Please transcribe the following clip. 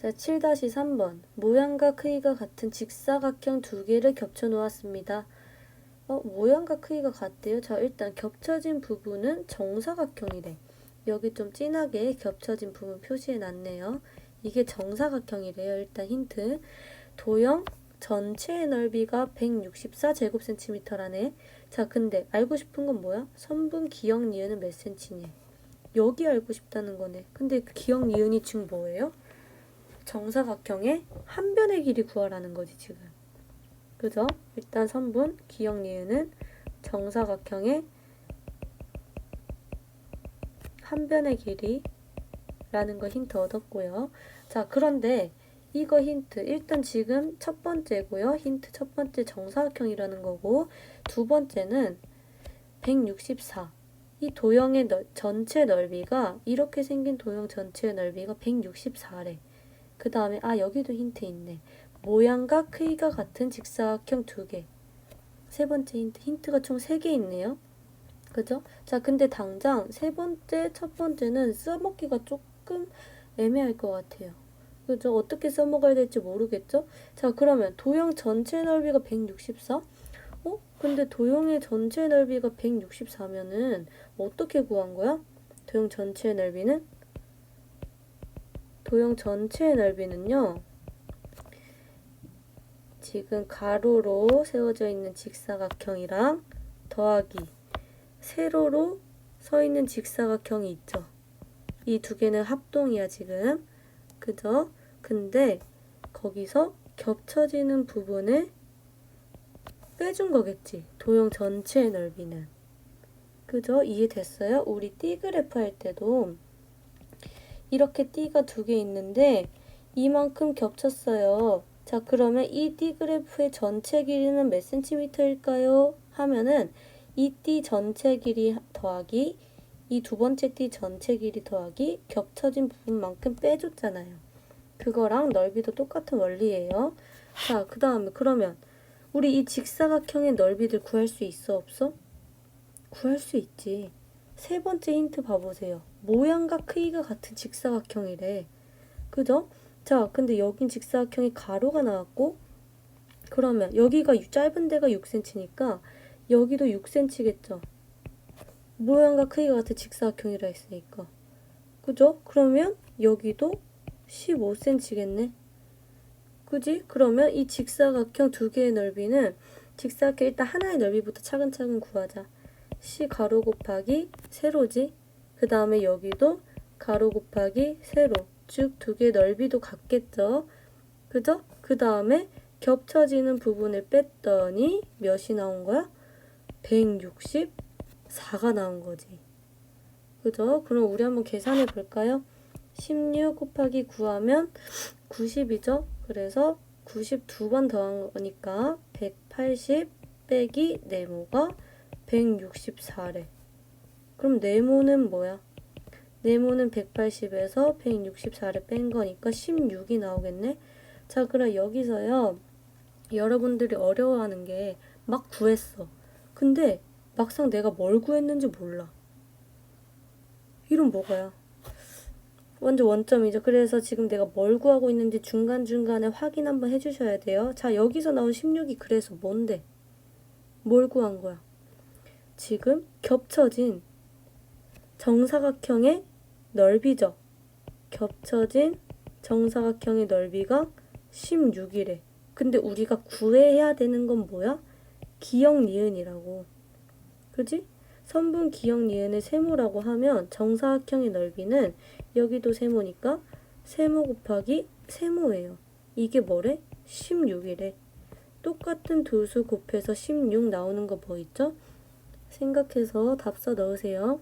자, 7-3번. 모양과 크기가 같은 직사각형 두 개를 겹쳐 놓았습니다. 어, 모양과 크기가 같대요. 자, 일단 겹쳐진 부분은 정사각형이래. 여기 좀 진하게 겹쳐진 부분 표시해 놨네요. 이게 정사각형이래요. 일단 힌트. 도형 전체의 넓이가 164제곱센티미터라네. 자, 근데 알고 싶은 건 뭐야? 선분 기역 니은은 몇 센치니? 여기 알고 싶다는 거네. 근데 그 기역 니은이 지금 뭐예요? 정사각형의 한 변의 길이 구하라는 거지, 지금. 그죠? 일단 선분 기역 니은은 정사각형의 한 변의 길이라는 거 힌트 얻었고요. 자, 그런데 이거 힌트 일단 지금 첫 번째고요. 힌트 첫 번째 정사각형이라는 거고 두 번째는 164. 이 도형의 넓- 전체 넓이가 이렇게 생긴 도형 전체의 넓이가 164래. 그 다음에 아 여기도 힌트 있네. 모양과 크기가 같은 직사각형 두 개. 세 번째 힌트 힌트가 총 세 개 있네요. 그죠? 자 근데 당장 세 번째 첫 번째는 써먹기가 조금 애매할 것 같아요. 그죠? 어떻게 써먹어야 될지 모르겠죠? 자, 그러면 도형 전체 넓이가 164? 어? 근데 도형의 전체 넓이가 164면은 어떻게 구한 거야? 도형 전체의 넓이는? 도형 전체의 넓이는요. 지금 가로로 세워져 있는 직사각형이랑 더하기 세로로 서 있는 직사각형이 있죠. 이 두 개는 합동이야, 지금. 그죠? 근데 거기서 겹쳐지는 부분을 빼준 거겠지. 도형 전체의 넓이는. 그죠? 이해됐어요? 우리 띠 그래프 할 때도 이렇게 띠가 두 개 있는데 이만큼 겹쳤어요. 자, 그러면 이 띠 그래프의 전체 길이는 몇 센티미터일까요? 하면은 이 띠 전체 길이 더하기 이 두 번째 띠 전체 길이 더하기 겹쳐진 부분만큼 빼줬잖아요. 그거랑 넓이도 똑같은 원리예요. 자, 그 다음에 그러면 우리 이 직사각형의 넓이들 구할 수 있어 없어? 구할 수 있지. 세 번째 힌트 봐보세요. 모양과 크기가 같은 직사각형이래. 그죠? 자, 근데 여긴 직사각형이 가로가 나왔고 그러면 여기가 유- 짧은 데가 6cm니까 여기도 6cm겠죠. 모양과 크기가 같은 직사각형이라 했으니까. 그죠? 그러면 여기도 15cm겠네. 그지? 그러면 이 직사각형 두 개의 넓이는 직사각형 일단 하나의 넓이부터 차근차근 구하자. C 가로 곱하기 세로지. 그 다음에 여기도 가로 곱하기 세로. 즉두 개의 넓이도 같겠죠. 그죠? 그 다음에 겹쳐지는 부분을 뺐더니 몇이 나온 거야? 164가 나온 거지. 그죠? 그럼 우리 한번 계산해 볼까요? 16 곱하기 9하면 90이죠? 그래서 92번 더한 거니까 180 빼기 네모가 164래. 그럼 네모는 뭐야? 네모는 180에서 164를 뺀 거니까 16이 나오겠네? 자, 그럼 여기서요. 여러분들이 어려워하는 게 막 구했어. 근데 막상 내가 뭘 구했는지 몰라. 이런 뭐가야? 완전 원점이죠. 그래서 지금 내가 뭘 구하고 있는지 중간중간에 확인 한번 해주셔야 돼요. 자, 여기서 나온 16이 그래서 뭔데? 뭘 구한 거야? 지금 겹쳐진 정사각형의 넓이죠. 겹쳐진 정사각형의 넓이가 16이래. 근데 우리가 구해야 되는 건 뭐야? 기역 니은이라고. 그지? 선분 기역 니은을 세모라고 하면 정사각형의 넓이는 여기도 세모니까 세모 곱하기 세모예요. 이게 뭐래? 16이래. 똑같은 두 수 곱해서 16 나오는 거 뭐 있죠? 생각해서 답서 넣으세요.